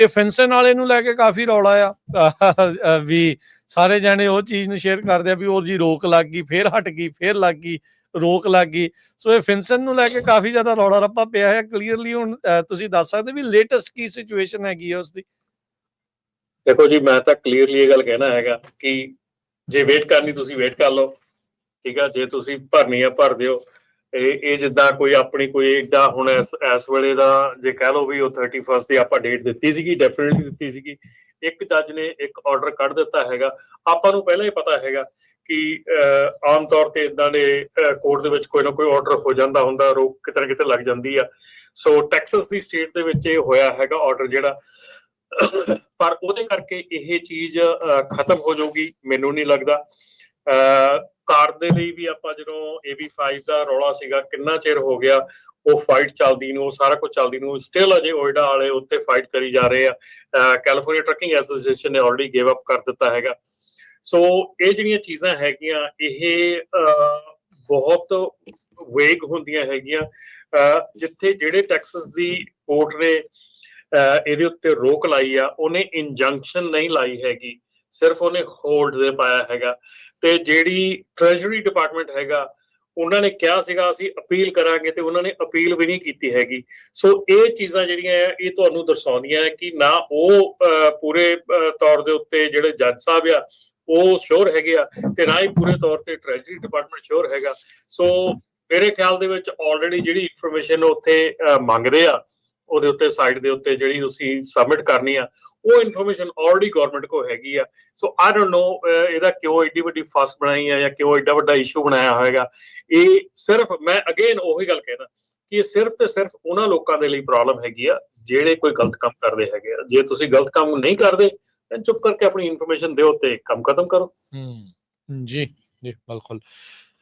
ਇਹ ਫਿੰਸਨ ਵਾਲੇ ਨੂੰ ਲੈ ਕੇ ਕਾਫੀ ਰੌਲਾ ਆ। ਵੀ ਸਾਰੇ ਜਾਣੇ ਉਹ ਚੀਜ਼ ਨੂੰ ਸ਼ੇਅਰ ਕਰਦੇ ਆ ਵੀ ਉਹ ਜੀ ਰੋਕ ਲੱਗ ਗਈ, ਫੇਰ ਹਟ ਗਈ, ਫੇਰ ਲੱਗ ਗਈ, ਰੋਕ ਲੱਗ ਗਈ। ਸੋ ਇਹ ਫਿੰਸਨ ਨੂੰ ਲੈ ਕੇ ਕਾਫੀ ਜ਼ਿਆਦਾ ਰੌਲਾ ਰੱਪਾ ਪਿਆ ਹੈ। ਕਲੀਅਰਲੀ ਹੁਣ ਤੁਸੀਂ ਦੱਸ ਸਕਦੇ ਵੀ ਲੇਟੈਸਟ ਕੀ ਸਿਚੁਏਸ਼ਨ ਹੈਗੀ ਹੈ ਉਸ ਦੀ ਦੇਖੋ ਜੀ, ਮੈਂ ਤਾਂ ਕਲੀਅਰਲੀ ਇਹ ਗੱਲ ਕਹਿਣਾ ਹੈਗਾ ਕਿ ਜੇ ਵੇਟ ਕਰਨੀ, ਤੁਸੀਂ ਵੇਟ ਕਰ ਲਓ। ਠੀਕ ਆ, ਜੇ ਤੁਸੀਂ ਭਰਨੀ ਆ, ਭਰ ਦਿਓ। ਇਹ ਇਹ ਜਿੱਦਾਂ ਕੋਈ ਆਪਣੀ ਕੋਈ ਏਡਾ ਹੁਣ ਇਸ ਇਸ ਵੇਲੇ ਦਾ ਜੇ ਕਹਿ ਲਓ ਵੀ ਉਹ 31 ਦੀ ਆਪਾਂ ਡੇਟ ਦਿੱਤੀ ਸੀਗੀ ਡੈਫੀਨਿਟਲੀ ਦਿੱਤੀ ਸੀਗੀ, ਇੱਕ ਜੱਜ ਨੇ ਇੱਕ ਆਰਡਰ ਕੱਢ ਦਿੱਤਾ ਹੈਗਾ। ਆਪਾਂ ਨੂੰ ਪਹਿਲਾਂ ਹੀ ਪਤਾ ਹੈਗਾ ਕਿ ਆਮ ਤੌਰ ਤੇ ਇਦਾਂ ਦੇ ਕੋਰਟ ਦੇ ਵਿੱਚ ਕੋਈ ਨਾ ਕੋਈ ਆਰਡਰ ਹੋ ਜਾਂਦਾ ਹੁੰਦਾ, ਰੋਕ ਕਿਤੇ ਨਾ ਕਿਤੇ ਲੱਗ ਜਾਂਦੀ ਆ। ਸੋ ਟੈਕਸਸ ਦੀ ਸਟੇਟ ਦੇ ਵਿੱਚ ਇਹ ਹੋਇਆ ਹੈਗਾ ਆਰਡਰ ਜਿਹੜਾ। ਪਰ ਉਹਦੇ ਕਰਕੇ ਇਹ ਚੀਜ਼ ਖਤਮ ਹੋ ਜਾਊਗੀ, ਮੈਨੂੰ ਨਹੀਂ ਲੱਗਦਾ। ਕਾਰ ਦੇ ਲਈ ਵੀ ਆਪਾਂ ਜਦੋਂ AB5 ਦਾ ਰੌਲਾ ਸੀਗਾ ਕਿੰਨਾ ਚਿਰ ਹੋ ਗਿਆ ਉਹ ਫਾਈਟ ਚੱਲਦੀ ਨੂੰ ਸਾਰਾ ਕੁਝ ਚੱਲਦੀ ਨੂੰ ਸਟਿਲ ਅਜੇ ਓਇਡਾ ਵਾਲੇ ਉੱਤੇ ਫਾਈਟ ਕਰੀ ਜਾ ਰਹੇ ਆ। ਕੈਲੀਫੋਰਨੀਆ ਟਰੱਕਿੰਗ ਐਸੋਸੀਏਸ਼ਨ ਨੇ ਆਲਰੇਡੀ ਗਿਵ ਅਪ ਕਰ ਦਿੱਤਾ ਹੈਗਾ। ਸੋ ਇਹ ਜਿਹੜੀਆਂ ਚੀਜ਼ਾਂ ਹੈਗੀਆਂ ਇਹ ਬਹੁਤ ਵੇਗ ਹੁੰਦੀਆਂ ਹੈਗੀਆਂ। ਅਹ, ਜਿੱਥੇ ਜਿਹੜੇ ਟੈਕਸਸ ਦੀ ਕੋਰਟ ਨੇ ਅਹ, ਇਹਦੇ ਉੱਤੇ ਰੋਕ ਲਾਈ ਆ ਉਹਨੇ ਇੰਜੰਕਸ਼ਨ ਨਹੀਂ ਲਾਈ ਹੈਗੀ। ਸਿਰਫ ਉਹਨੇ ਹੋਲਡ ਦੇ ਪਾਇਆ ਹੈਗਾ ਤੇ ਜਿਹੜੀ ਟ੍ਰੈਜਰੀ ਡਿਪਾਰਟਮੈਂਟ ਹੈਗਾ ਉਹਨਾਂ ਨੇ ਕਿਹਾ ਸੀਗਾ ਅਸੀਂ ਅਪੀਲ ਕਰਾਂਗੇ ਤੇ ਉਹਨਾਂ ਨੇ ਅਪੀਲ ਵੀ ਨਹੀਂ ਕੀਤੀ ਹੈਗੀ। ਸੋ ਇਹ ਚੀਜ਼ਾਂ ਜਿਹੜੀਆਂ ਆ ਇਹ ਤੁਹਾਨੂੰ ਦਰਸਾਉਂਦੀਆਂ ਹੈ ਕਿ ਨਾ ਉਹ ਅਹ, ਪੂਰੇ ਤੌਰ ਦੇ ਉੱਤੇ ਜਿਹੜੇ ਜੱਜ ਸਾਹਿਬ ਆ ਉਹ ਸ਼ੋਰ ਹੈਗੇ ਆ ਤੇ ਨਾ ਹੀ ਪੂਰੇ ਤੌਰ ਤੇ ਟ੍ਰੈਜਰੀ ਡਿਪਾਰਟਮੈਂਟ ਸ਼ੋਰ ਹੈਗਾ। ਸੋ ਮੇਰੇ ਖਿਆਲ ਦੇ ਵਿੱਚ ਆਲਰੇਡੀ ਜਿਹੜੀ ਇਨਫੋਰਮੇਸ਼ਨ ਉੱਥੇ ਅਹ, ਮੰਗਦੇ ਆ ਉਹਦੇ ਉੱਤੇ ਸਾਈਟ ਦੇ ਉੱਤੇ ਜਿਹੜੀ ਤੁਸੀਂ ਸਬਮਿਟ ਕਰਨੀ ਆ, ਉਹ ਇਨਫੋਰਮੇਸ਼ਨ ਆਲਰੇਡੀ ਗਵਰਨਮੈਂਟ ਕੋਲ ਹੈਗੀ ਆ। ਸੋ ਆਈ ਡੋਨਟ ਨੋ ਇਹਦਾ ਕਿਉਂ ਏਡੀ ਵੱਡੀ ਫਸ ਬਣਾਈ ਆ ਜਾਂ ਕਿਉਂ ਏਡਾ ਵੱਡਾ ਇਸ਼ੂ ਬਣਾਇਆ ਹੋਏਗਾ। ਇਹ ਸਿਰਫ, ਮੈਂ ਅਗੇਨ ਉਹੀ ਗੱਲ ਕਹਿਣਾ ਕਿ ਇਹ ਸਿਰਫ ਤੇ ਸਿਰਫ ਉਹਨਾਂ ਲੋਕਾਂ ਦੇ ਲਈ ਪ੍ਰੋਬਲਮ ਹੈਗੀ ਆ, ਜਿਹੜੇ ਕੋਈ ਗਲਤ ਕੰਮ ਕਰਦੇ ਹੈਗੇ ਆ। ਜੇ ਤੁਸੀਂ ਗਲਤ ਕੰਮ ਨਹੀਂ ਕਰਦੇ, ਤਾਂ ਚੁੱਪ ਕਰਕੇ ਆਪਣੀ ਇਨਫੋਰਮੇਸ਼ਨ ਦਿਓ ਤੇ ਕੰਮ ਖਤਮ ਕਰੋ। ਹੂੰ, ਜੀ ਜੀ, ਬਿਲਕੁਲ।